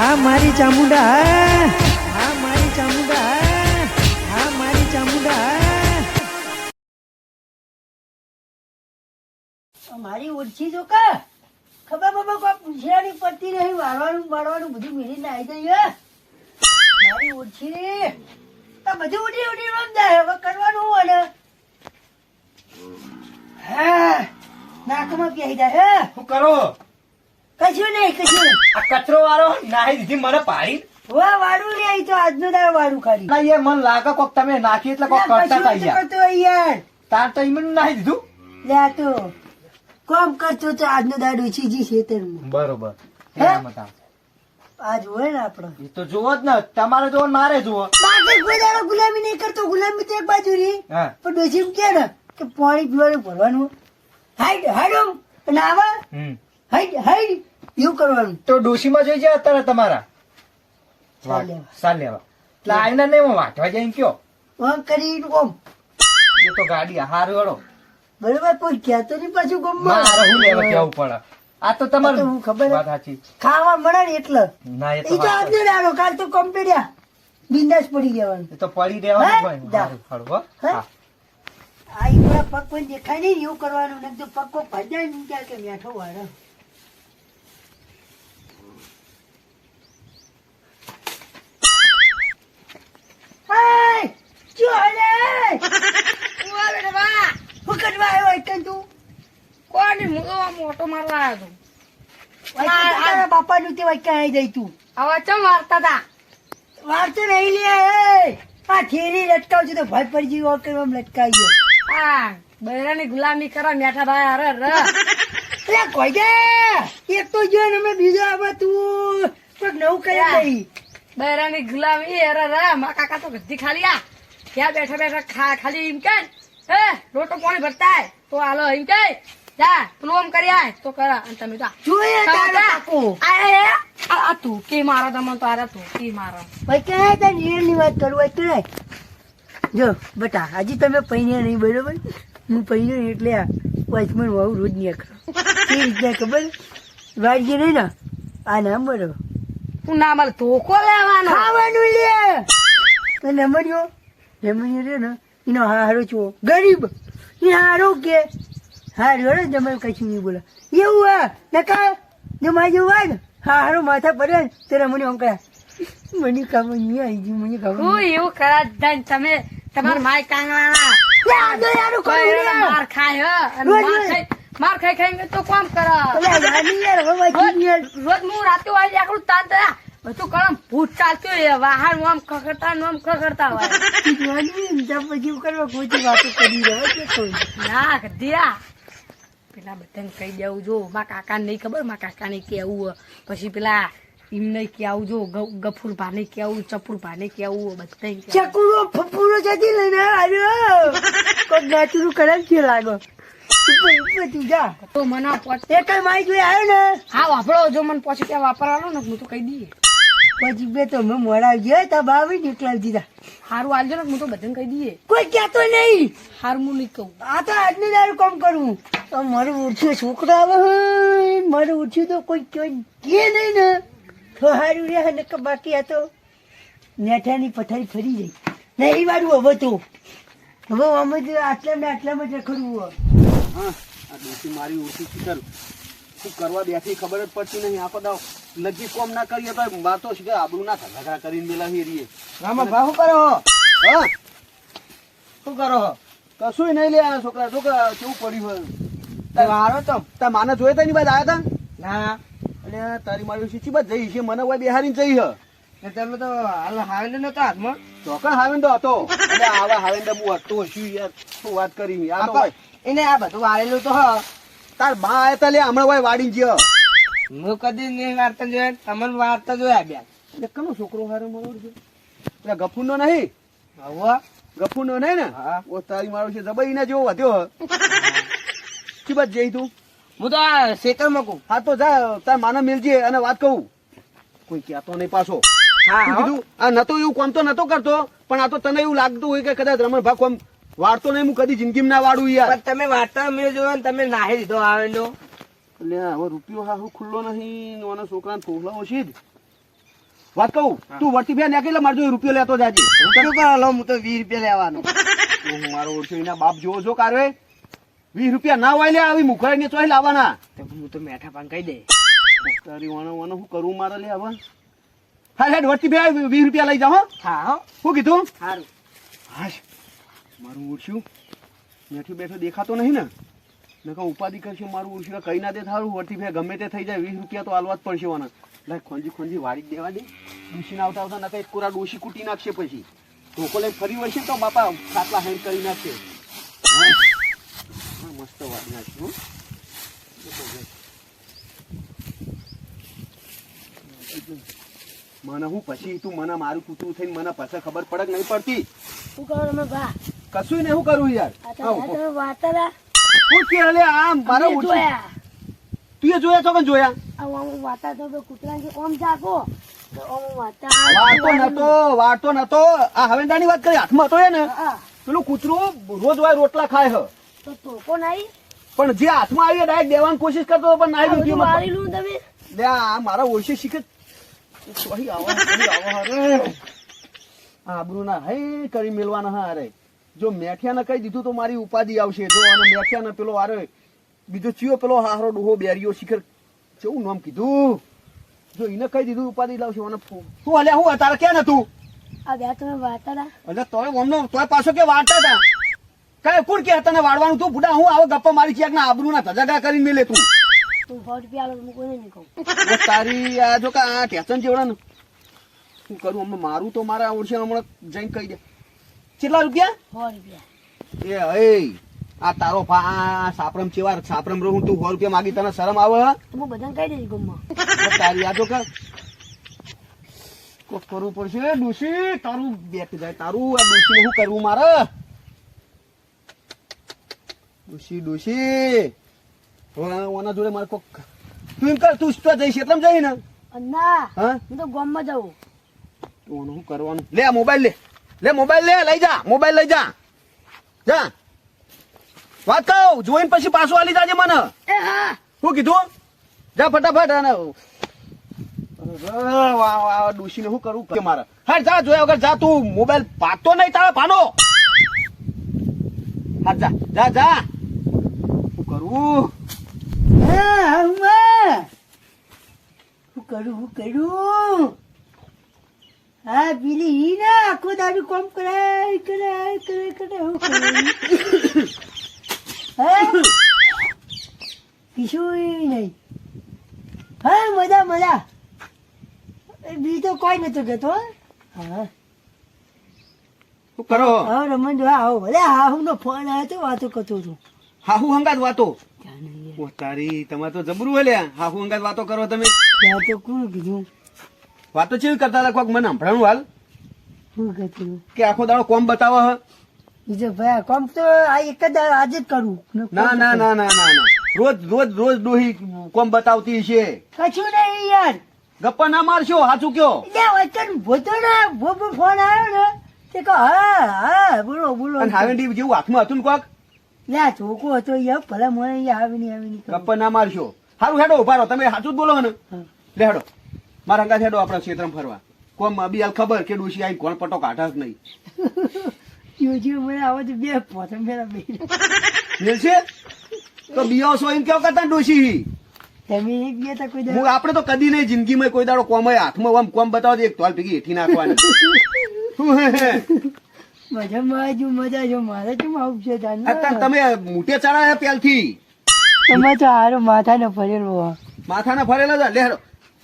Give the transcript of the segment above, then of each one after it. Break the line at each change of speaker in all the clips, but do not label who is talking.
હા મારી ચામુંડા હા હા મારી ચામુંડા હા હા મારી ચામુંડા. મારી ઓછી જો કા? ખબર બાબા કોઈ પૂછ્યાની પડતી નહીં વાળવાનું વાળવાનું બધું મેળીને આવી જઈએ મારી ઓછી તો બધું ઉડી ઉડી રમ જાય હવે કરવાનું હોય અને હા નાકમાં પહેરી જાય હે?
શું કરો?
કશું નહીં કશું
આ કચરો વાળો નાહી દીધી મને પાડી.
વાહ વાળું લે તો આજનો દાડો વાળું ખાલી.
ના એ મન લાગે કોક તમે નાખી એટલે કોક કરતા
કશું
હતા
નથી યાર.
તાર તો ઈમન નાહી દીધું.
લે આ તો. કોમ કરતો તો આજનો દાડો ચીજી ખેતરમાં.
બરોબર.
હે?
એમ હતા.
આજ ને આપણો
એ તો જુઓ જ ને. તમારે જુઓ મારે જુઓ.
બાકી કોઈ દાડો ગુલામી નહીં કરતો. ગુલામી તો એક બાજુ
રી
પણ ડોસી કે ને કે પાણી પીવાનું ભરવાનું. હાઈડ હાઈડો.
નાવા.
હાઈડ હાઈડ. એવું કરવાનું?
તો ડોશીમાં જોઈ જાય અત્યારે તમારા.
લેવા.
એટલે આવીને નહીં હું વાંચવા જઈને કયો?
કરી ઓમ
એ તો ગાડી હારું હળો
બરોબર કોઈ કહેતો નહીં પાછું ગમમાં
મારે હું લેવા કેવું પડે? આ તો તમારે
હું ખબર
વાત સાચી.
ખાવા મળે ને એટલે.
ના એ તો
કાલ તો કમ્પ્લીટ બિંદાસ પડી જવાનું
તો પડી
દેવાનું
હારું, હો.
આ પગ પણ દેખાય નહીં એવું કરવાનું નહીં તો પગ કોઈ ભજાય નહીં કે મેઠો વાળો. હાય! શું હાલે? શું હાલે રે બા? શું કરવા આવ્યો એકન તું?
કોની હું તો મોટો મારવા આવ્યો હતો
વાંચી તો તે વાંચી આવી જાય તું
હવે ચમ વાર્તા હતા
વાંચતો નહીં લે. આ થેલી લટકાવજો તો ભય પડી લટકાઈ ગયો
આ બૈરાની ગુલામી કરવા મેઠા ભાઈ અરે ર
કોઈ દે એક તો જો ને અમે બીજો આવે તું કોઈક નવું કરે નહીં
બૈરાની ગુલામી અરે ર મા કાકા તો ગધી ખાલી આ. ત્યાં બેઠા બેઠા ખા ખાલી એમ કે હે રોટો પાણી ભરતા તો હાલો એમ કે જા પેલું આમ કરી આય તો કરા. અને તમે જા
જોઈએ તારો કાકો
આ તું કે મારો તમને તો આરા તું કે મારો.
ભાઈ ક્યાં હતા નિયરની વાત કરું હોય તો જો બટા હજી તમે પૈણ્યા નહીં બરોબર? હું પૈણ્યો ને એટલે આ વચમાં વાવ રોજ નીકળો. એ રીતના ખબર? વાડજી નહીં ને? આ નામ બરોબર.
ના મારે ધોકો લેવાનો.
ખાવાનું લે. અને રમણ્યો રમણ્યો રે ને એનો હારો છો ગરીબ. એ હારો કે. હારો રે જમાઈ કશું નહીં બોલે. એવું હા. નકા જો મારે જેવું હોય ને હારો માથા પડે ને તો રમણ્યો અંકળા મને ખબર નહીં આવી ગયું મને ખબર
હું. એવું દઈને તમે તમારા માય કાંગવાના. માર ખાય હે. માર ખાઈ ખાઈ તો કોમ કરે. રોજ હું રાતે વાળી આકડું તાન તયા બધું કળમ ભૂત ચાલતું હોય વાહન આમ ખખડતા આમ ખખડતા હોય.
ત્યાં કરવા કોઈ વાતો કરી રહ્યો છે કોઈ.
ના ગધ્યા પેલા બધાને કહી દેવું જો મા કાકા નહીં ખબર મા કાકા ને કેવું પછી પેલા એમ નહીં કેવું જો ગફુર ભાને કેવું ચપુર ભાને કેવું બધા
ચકુરો ફફુરો જતી લઈને આવ્યો. કોઈ નાચુરું કરે છે લાગો. તું જા
તો મને પોચ
કઈ માઈ જોઈ આવ્યો ને?
હા વાપરો જો મને પછી ત્યાં વાપરવાનો ને હું તો કહી દઈએ.
પછી બે તો મેં મોડા ગયો તા બાવી નીકળાવી દીધા
સારું આલજો ને હું તો બધાને કહી દઈએ.
કોઈ કહેતો નહીં.
હારું હું નહીં કહું.
આ તો આજનું દારું કામ કરવું તો મારું ઉઠ્યું છોકરો આવે મારું ઉઠ્યું તો કોઈ કોઈ કે નહીં ને. તો હારું રે ને બાકી આ તો નેઠાની પથારી ફરી જાય નહીં વાળું હવે તો. હવે અમે આટલામાં આટલામાં જ હોય.
હા આ ડોસી મારી ઓછી શીખર શું કરવા બેઠી ખબર જ પડતી નહીં. આખો દાવ નક્કી કોમ ના કરીએ તો માર તો શીખર આબરૂ ના ધગા કરીને મેલા હેરીએ
રામા ભાવ કરો હો? શું કરો
કશું નહીં લે આ છોકરા. છોકરા કેવું પડ્યું હોય.
તાર તો.
તાર માને જોયે તા ની બાદ આવ્યા તા?
ના.
એટલે તારી મારી ચી બાદ જઈ છે? મને હોય બિહારી જઈ હ.
તમે તો હાલ હાવેલો નતો હાથમાં.
ચોકન હાવેન તો હતો. એટલે આવા હાવેન તો હું હતો શું યાર. શું વાત કરી? આ તો
એને આ બધું વાળેલું તો હ.
તાર બા આયા તા લે હમણાં હોય વાડી ગયો.
હું કદી નહીં વાર્તા જોયા તમને વાર્તા જોયા બે
એટલે કનો છોકરો હારો મારો છે? એટલે ગફુર નો નહીં?
હવે
ગફુર નો નહીં ને?
હા.
ઓ તારી મારો છે જબઈ ના જેવો વધ્યો કી બાદ જઈ તું?
હું તો આ શેતર મૂકું.
હા તો જા તાર માને મિલજે અને વાત કહું. કોઈ કહેતો નહીં પાછો.
હા હા.
કીધું? આ નતો એવું કોમ તો નતો કરતો પણ આ તો તને એવું લાગતું હોય કે કદાચ રમણ ભાગ કોમ વાળતો નહીં હું કદી જિંદગીમાં ના વાળું યાર.
તમે વાર્તા મેં જોયો ને તમે નાહી દીધો આવેલો.
એટલે હવે રૂપિયો હા હું ખુલ્લો નહીં નાના છોકરાને થોભલા ઓછી જ. વાત કહું તું વર્તી ફેર નાખી એટલે મારે જો રૂપિયો લેતો જાજે.
હું કરું કરો લો હું તો વીસ રૂપિયા લેવાનો.
હું મારો ઓળખ્યો એના બાપ જોવો છો કારે વીસ રૂપિયા ના હોય લે આવી મુખરાઈ ને ચોઈ લાવવાના
હું તો મેઠા પાન કહી દે.
તારી વાણો વાણો હું કરું મારે લે હવે? હા હેડ વર્તી ફેર વીસ રૂપિયા લઈ જાઓ હા.
હું
કીધું?
સારું
હાશ. મારું ઓળખ્યું ત્યાંથી બેઠો દેખાતો નહીં ને? મેં કહું, ઉપાધિ કરશે મારું ઓળખ્યું કઈ ના દે થારું? વર્તી ફેર ગમે તે થઈ જાય. વીસ રૂપિયા તો આલવા જ પડશે વાના લાય ખોંજી ખોંજી વાળી દેવા દે. ડોશીને આવતા આવતા નકર એક કોરા ડોસી કૂટી નાખશે પછી. ઢોકો લઈ ફરી વળશે તો બાપા ખાટલા હેન્ડ કરી નાખશે. મસ્ત વાત નાખશું. મને હું પછી તું મને મારું કૂતરું થઈને મને પછી ખબર પડે કે નહીં પડતી.
શું કહો અમે બા?
કશું નહીં હું કરું યાર.
તો
હું કે અલે આમ મારા તું એ જોયા છો કે જોયા?
આમ વાર્તા તો પેલો કૂતરાની ઓમ જાગો. તો ઓમ વાર્તા
વાળતો નતો વાળતો નતો. આ હવેંદાની વાત કરી હાથમાં હતો ને. પેલું કૂતરું રોજ રોટલા ખાય હ.
તો તોકો નહીં
પણ જે હાથમાં આવી ડાયરેક્ટ દેવાની કોશિશ કરતો પણ ના
આ
આવી
વાળી લઉં તમે?
લે આ મારા ઓળશે શીખે. સોહી આવા આવા આ આબરૂ ના હે કરી મેલવાના હા અરે. જો મેઠિયાને કહી દીધું તો મારી ઉપાધિ આવશે. જો અને મેઠિયાને પેલો આરે બીજો ચિયો પેલો હારો ડોહો બેરિયો શિખર જેવું નામ કીધું? જો એને કહી દીધું ઉપાધિ લાવશે. અને તું શું અલ્યા હું તારે ક્યાં નતું?
આ બે તમે વાર્તા હતા
એટલે તોય ઓમનો તોય પાછો કે વાળતા હતા કાય કોણ કે તને વાળવાનું? તું બુડા હું આવો ગપ્પા મારી છે ના આબરૂ ના ધજાગા કરીને મેલે તું
તું સો રૂપિયા આલો હું કોઈને નહીં કહું.
તારી આ જો કે આ ટેશન જેવડા ને શું કરું? હમણાં મારું તો મારા ઓળશે હમણાં જઈને કહી દે. કેટલા રૂપિયા?
સો રૂપિયા.
એ હે આ તારો ભા આ સાપરમ ચેવાર સાપરમ રહું તું સો રૂપિયા માગી તને શરમ આવે હે?
બધાને કહી દઈશ ગમમાં.
તારી યાદો કર. કોક કરવું પડશે ડોશી? તારું બેઠ જાય તારું આ ડોશી શું કરવું મારે? ડોશી ડોશી. ઓના જોડે મારે કોક તું કર તું તો જઈશ એટલમ જઈ ને
ના
હું
તો ગમમાં જાઉં.
તું શું કરવાનું? લે મોબાઈલ લે. લે મોબાઈલ લે લઈ જા મોબાઈલ લઈ જા. જા. વાત કહું જોઈને પછી પાછું આલી જાજે મને.
એ હા.
શું કીધું? જા ફટાફટ અને ડુસી વાહ શું કરવું કે મારે. હા જા જોયા વગર જા તું. મોબાઈલ પાતો નહીં તારા પાનો. હા જા જા જા. શું કરવું
હા શું કરું શું કરું? હા પેલી ઈ ના આખો દારૂ કોમ કરાય કરાય કરે કરે શું કરું નહીં. હા મજા મજા. બી તો કોઈ નતો કેતો હા.
શું કરો?
હા રમણ જો આવો. ભલે હા હું ફોન આવ્યો તો વાતો કરતો
છું હાહુ હંગાત વાતો? ઓ તારી તમારે તો જબરું હે લ્યા. હા હંગાત વાતો કરો તમે.
ત્યાં તો કોણ કીધું?
વાતો ચેવી કરતા હતા કોક મને સંભળાણું હાલ?
શું કહેતું
કે આખો દાડો કોમ બતાવો હ.
બીજો ભાઈ કોમ તો આ એક જ આજે જ કરું.
ના ના ના ના ના રોજ રોજ રોજ ડોહી કોમ બતાવતી છે
કશું નહીં યાર.
ગપ્પા ના મારશો હાચું કયો?
વચન ભોતો ને ભો ભો ફોન આવ્યો ને તે કહો હા હા બોલો બોલો.
અને હાવેન્ડી જેવું હાથમાં હતું ને કોક?
લે ચોકો હતો યાર ભલે મને આવી નહીં આવી નહીં
ગપ્પા ના મારશો. સારું હેડો ઊભા રહો. તમે હાચું જ બોલો ને.
લેડો
લે હેડો મારા અંગાત હેડો આપણા ક્ષેત્રમાં ફરવા. કોમ બી ખબર કે ડોશી આઈ કોણ પટો કાઢા જ નહીં.
યોજી મને આવો તો બે પોતમ પેલા બે
મિલશે તો બીઓ સો એમ કેવો કરતા ડોશી?
તમે એક બે તો કોઈ
હું આપણે તો કદી નહીં જિંદગીમાં કોઈ દાડો કોમ હાથમાં આમ કોમ બતાવો દે એક તોલ ભેગી હેઠી નાખવાની.
મજા મજા મજા જો મારે કેમ આવું છે
અત્યારે તમે મોટે ચડાયા પેલથી
તમે તો હારો માથા ને ફરેલો.
માથાના ફરેલા છે લે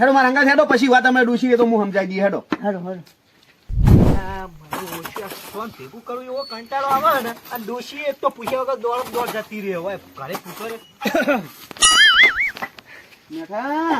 હેડો મારા અંગાત હેડો પછી વાત અમે ડૂસી તો હું સમજાઈ દઈએ હેડો.
હેડો હેડો.
ભેગું એવો કંટાળો આવે ને? આ ડોશી એક તો પૂછ્યા વગર દોડ દોડ જતી રહે. હોય ઘરે પૂછો રે
મેઠા.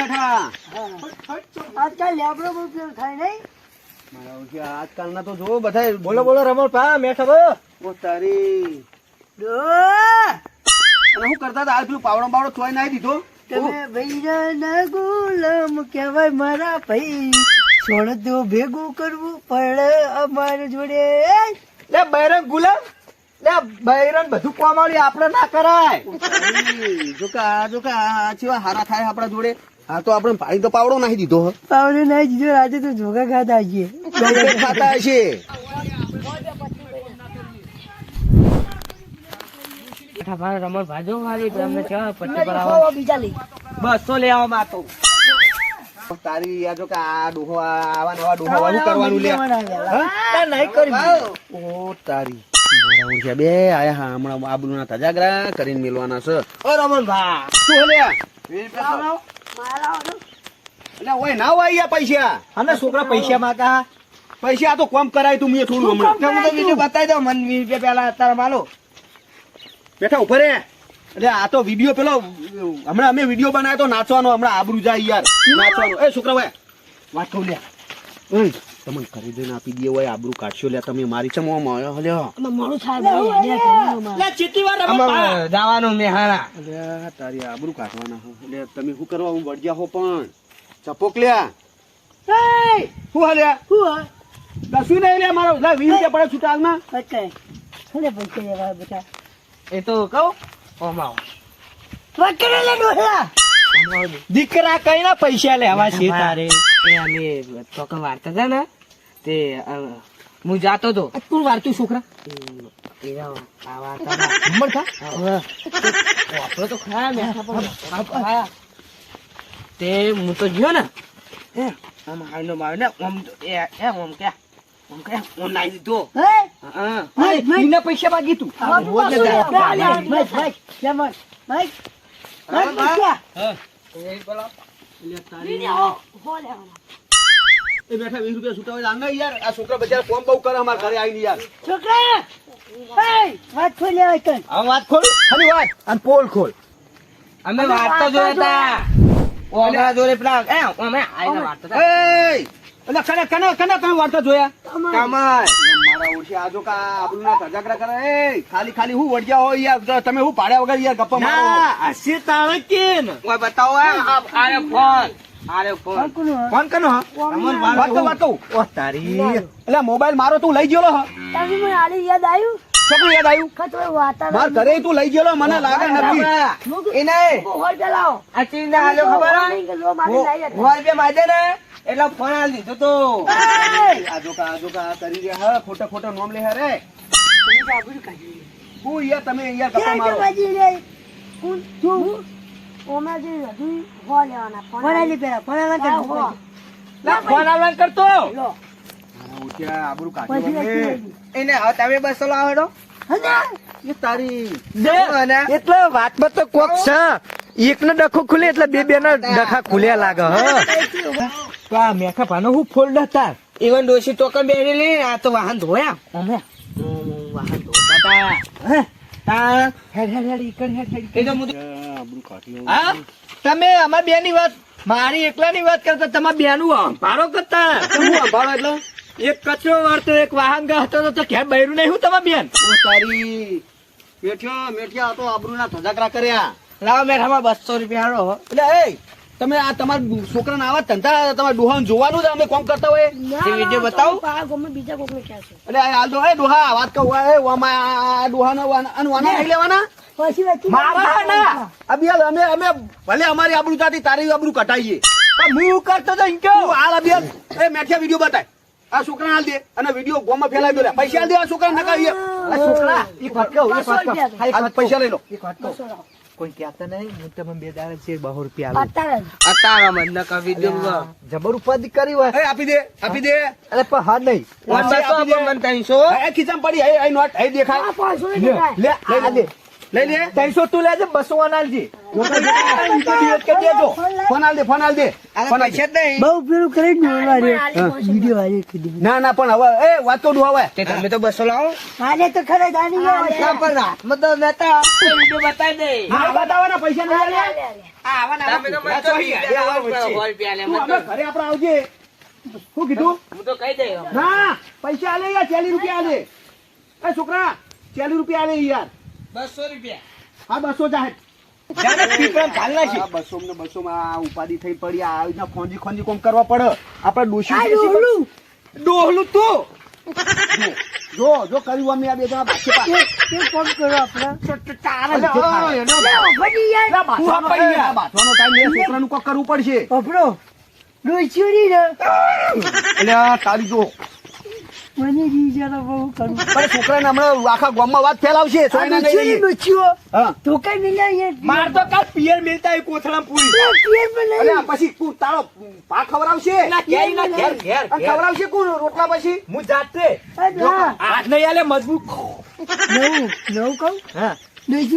મેઠા.
આજકાલ લેબડો બહુ થાય નહીં?
આજકાલના તો જો બધા
બોલો બોલો રમણ પા મેઠા બો.
ઓ તારી. શું કરતા હતા પેલું પાવડો બાવડો ચોઈ નાઈ દીધો.
તમે ભૈરાના ગુલામ કહેવાય મારા ભાઈ. સોળ તો ભેગું કરવું પડે અમારી જોડે.
લે બૈરન ગુલામ! લે બૈરન બધું કોમાળી આપણે ના કરાય.
જો કે જો કે આ ચેવા હારા થાય આપણા જોડે? આ તો આપણે પાણી તો પાવડો નાખી દીધો
પાવડો નાખી દીધો આજે તો જોગા ખાતા છીએ
ખાતા ખાતા હશે
રમણ ભાજો મારી તમને કેવા પચી પર બીજા લઈ.
બસો લેવા માતો
તારી યાર જો કે આ ડોહો આ આવા નવા ડોહો વાળું કરવાનું લે.
નહીં કરી.
ઓ તારી. મારા ઓળખ્યા બે આયા હા હમણાં આબરૂના તજાગરા કરીને મેલવાના છે.
ઓ રમણ ભા
શું લે એટલે ઓય ના હોય પૈસા.
અને છોકરા પૈસા માંગા
પૈસા આ તો કોમ કરાય તું મેં થોડું હમણાં.
તો બીજું બતાવી દઉં મને વીસ રૂપિયા પેલા અત્યારે માલો.
બેઠા ઊભા રે. એટલે આ તો વીડિયો પેલો હમણાં અમે વીડિયો બનાવ્યો તો નાચવાનો હમણાં આબરૂ જાય યાર. નાચવાનો. એ છોકરા ભાઈ વાત કહું લે. તમને કરી દઈને આપી દે હોય આબરૂ કાઢશો લે તમે. મારી ચમ ઓમ હલ્યો મારું
મોડું
લે ચીટી વાર જવાનું મેહાણા હારા.
તારી આબરૂ કાઢવાના હો. એટલે તમે શું કરવા હું વળગ્યા હો પણ. ચપોક લ્યા શું હાલ્યા કશું નહીં લે મારો લા વીસ રૂપિયા પડે છૂટા હાલમાં
પૈસા પૈસા લેવા બેટા.
એ તો કહું? ઓમાવ
પકડે લે ડોહલા.
દીકરા કઈ ના પૈસા લેવા છે તારે? એ અમે ચોકા વાર્તા હતા ને તે હું જાતો તો તું વાર્તું છોકરા? તો હું તો ગયો ને એમ હાલ નો માર્યો ને ઓમ તો એ ઓમ કે દીધો.
હે.
એના પૈસા માગી તું એ
બેઠા વીસ રૂપિયા છૂટા હોય આંગા યાર. આ છોકરા બજાર કોમ બહુ કરે અમારા ઘરે આવીને યાર.
છોકરા! વાત ખોલ લેવાય કર
હવે વાત ખોલ.
ખાલી વાત. અને પોલ ખોલ.
અમે વાર્તા જોયા હતા. ઓમરા જોડે પેલા એ અમે આઈને વાર્તા હતા.
એટલે કને કને કને તમે વાર્તા જોયા?
કમાય
મારા ઓળખી આજો કા આબરૂના તજાગરા કરે એ ખાલી ખાલી હું વળગ્યા હોય યાર તમે હું પાડ્યા વગર યાર ગપ્પા મારો?
હસી તાણે કેન ઓય બતાવો આરે ફોન. આરે ફોન. ફોન કનો હા? રમણ
વાત કહું વાત
ઓ તારી.
એટલે મોબાઈલ મારો તું લઈ ગયેલો હ?
તમે મને આલી યાદ આવ્યું
છોકરું યાદ આવ્યું માર ઘરે તું લઈ ગયેલો મને લાગે નથી.
એને.
હોલ ચલાવો
આ ચીજ ના હાલ્યો ખબર? હોય રૂપિયા માજે ને. એટલે ફોન આલી દીધો તો.
આજો કા આજો કા કરી રહ્યા. હા ખોટો ખોટો નોમ લે હરે હું યાર તમે યાર ગપ્પા મારો.
ફોનાલી પેલા ફોનાલા કર
લા ફોન આવવાનું કરતો
મારા આબરૂ કાઢ્યો
એને તમે બસો લાવો
તારી
એટલે વાતમાં તો કોક છે. એક નો ડખો ખુલે એટલે બે બે ના ડખા ખુલ્યા લાગે હ. તો આ મેખા ભાનો હું ફોલ્ડ હતા. ઇવન ડોશી ટોકન બેરેલી આ તો વાહન ધોયા. અમે વાહન ધોતા તા. હે. તા. હેડ હેડ હેડ ઈકડ હેડ હેડ એ તો મુદ
આબરૂ કાઢ્યો
હા? તમે અમાર બે ની વાત મારી એકલા ની વાત કરતા તમારા બે નું ભારો કરતા
હું સંભાળો એટલે?
એક કચરો વાળતો એક વાહન ગાતો તો ઘેર બૈરું નહીં હું તમારા બેન?
ઓ તારી. મેઠિયા મેઠિયા આ તો આબરૂના ધજાકરા કર્યા.
લાવ મેઠામાં બસો રૂપિયા
એટલે એ તમે આ તમારા છોકરાને આવા ધંધા તમારા ડોહાને જોવાનું જ અમે કોમ કરતા હોય?
તે વીડિયો બતાવું?
બીજા કોકને ક્યાં છે.
એટલે આ હાલ દો એ ડોહા વાત કહું એ ઓમાં ડોહાને અને વાના નહીં લેવાના?
પછી વચ્ચે
મારા ના!
આ અમે અમે ભલે અમારી આબરૂ તાતી તારી આબરૂ કટાઈએ.
પણ હું કરતો તો ઇનકો
તું હાલ આ બે એ મેઠિયા વીડિયો બતાય. આ છોકરા હાલ દે. અને વીડિયો ગોમાં ફેલાવી દો. પૈસા દે આ છોકરા નકાવીએ.
આ છોકરા હા, એક
હાલ
વાત કહું.
પૈસા લઈ લો.
એક વાત કહું. કોઈ કહેતા નહીં હું તમે બે દાડા છે બહુ રૂપિયા
અત્યારે
અતારા મન ન કવિ દેવા જબર ઉપાધિ કરી હોય.
આપી દે આપી દે.
અરે પણ હા નહીં.
વન બસો આપો,
મન
એ પડી નોટ એ દેખાય.
પાંચસો
લે લે. આ લે
લઈ લે.
ત્રણસો તું લેજે બસો અનાલજી
ફોન હાલ દે ફોન.
બહુ પેલું કરી
ના ના પણ હવે એ વાત તો હવે.
તમે તો બસો લાવો.
આજે તો ખરે જાણી ગયા.
પર તો વીડિયો બતાવી દે.
હા બતાવવાના પૈસા નહીં ઘરે આવજે. શું કીધું?
હું તો કહી દઈ
ના પૈસા આલે યાર ચાલીસ રૂપિયા આલે. એ છોકરા ચાલીસ રૂપિયા આલે યાર.
બસો રૂપિયા.
હા બસો જાહેર. બસો ને બસો માં ઉપાધિ થઈ પડી આ ખોંજી ખોંજી કોમ કરવા પડે. આપણે ડોશી
ડોહલું.
ડોહલું તો. જો જો કર્યું અમે આ બે જણા બાકી
એક એક કરો આપણા.
અલે, એનો-
ભણી યાર
બાંધવાનો ટાઈમ- આ બાંધવાનો ટાઈમ એ છોકરાનું કોક કરવું પડશે.
અપડો ડોસ્યોરી ને.
એટલે તારી જો.
મને બહુ કરું
પણ છોકરાને હમણાં આખા ગામમાં વાત ફેલાવશે
આ
સોયના નહીં.
ડોસ્યો તો કઈ મિલ્યા
માર તો કાલ પિયર મિલતા હોય કોથળામાં પૂરી
પિયર પણ નહીં.
પછી તું તારો પા ખવડાવશે
ના, ઘેર, ના, ઘેર, ઘેર,
આ કોણ રોટલા પછી
હું જાતે હાથ નહીં આલે મજબૂત
નવું નવું કહું
હા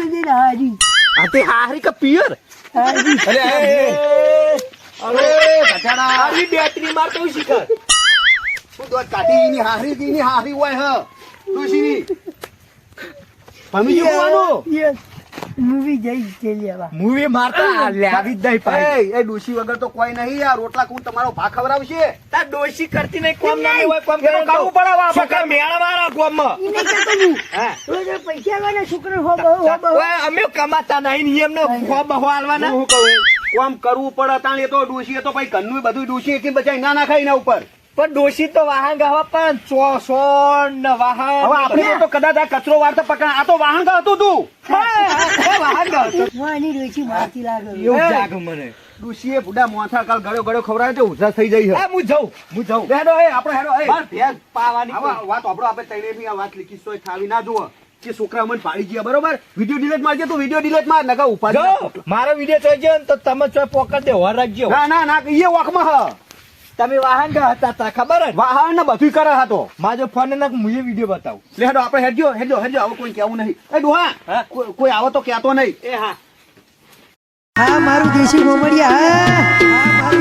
મને હારી
આ તે હારી કે પિયર
હારી
અરે
અરે
બેટરી મારતો શીખર
તું દોત કાઢી એની હારી એની હારી હોય હ. ડોશીની. ભમી ગયું હોવાનું?
મૂવી જઈ લેવા
મૂવી મારતા? લાવી જ નહીં પાછી
એ, ડોશી વગર તો કોઈ નહીં આ રોટલા કોણ તમારો ભા
ડોશી કરતી નહીં કોમ ના હોય કોમ મેળા મારા
કે પૈસા વાળા છોકરો હો બહુ હો બહુ.
અમે કમાતા નહીં ને બહો આલવાના
હું કહું? કોમ કરવું પડે તાણ એ તો ડોશી એ તો પછી ઘરનું બધું ડોશી એકી બચાઈ ના નાખાય એના ઉપર.
પણ ડોશી તો વાહન ગાવા પણ ચો સો વાહન
હવે આપણે તો કદાચ આ કચરો વાળતા પકડા આ તો વાહન હતું તું.
વાહન ગાવ તો.
હું આની રોચી મારતી લાગે.
એવું જાગ મને.
ડોશીએ બુડા મોથા કાલ ગળ્યો ગળ્યો ખવડાવે તો ઉધા થઈ જઈ
હા. હું જઉં. હું જઉં.
હેડો એ આપણો હેડો એ.
ભેગ પાવાની.
વાત આપણો આપણે તઈને આ વાત લીખી સોય થાવી ના જુઓ. કે છોકરા મને પાડી ગયા બરોબર? વીડિયો ડિલેટ મારજે તું વીડિયો ડિલેટ માર નકા ઉપાડ
મારો વીડિયો ચોઈ ગયો તો તમે ચોઈ પોકટ દે હોર રાખજો.
ના ના ના એ વાકમાં હ.
તમે વાહન ગયા હતા તા ખબર જ?
વાહન ને બધું કરે હતો
મારો ફોન ના મુજે વીડિયો બતાવું.
લે હેડો આપણે હેડજો હેડજો હેડજો આવો કોઈ કેવું નહીં. એ ડોહા
હા?
કોઈ- આવો તો કહેતો નહીં.
એ હા.
હા મારું દેશી મોમડિયા હા. હા મારું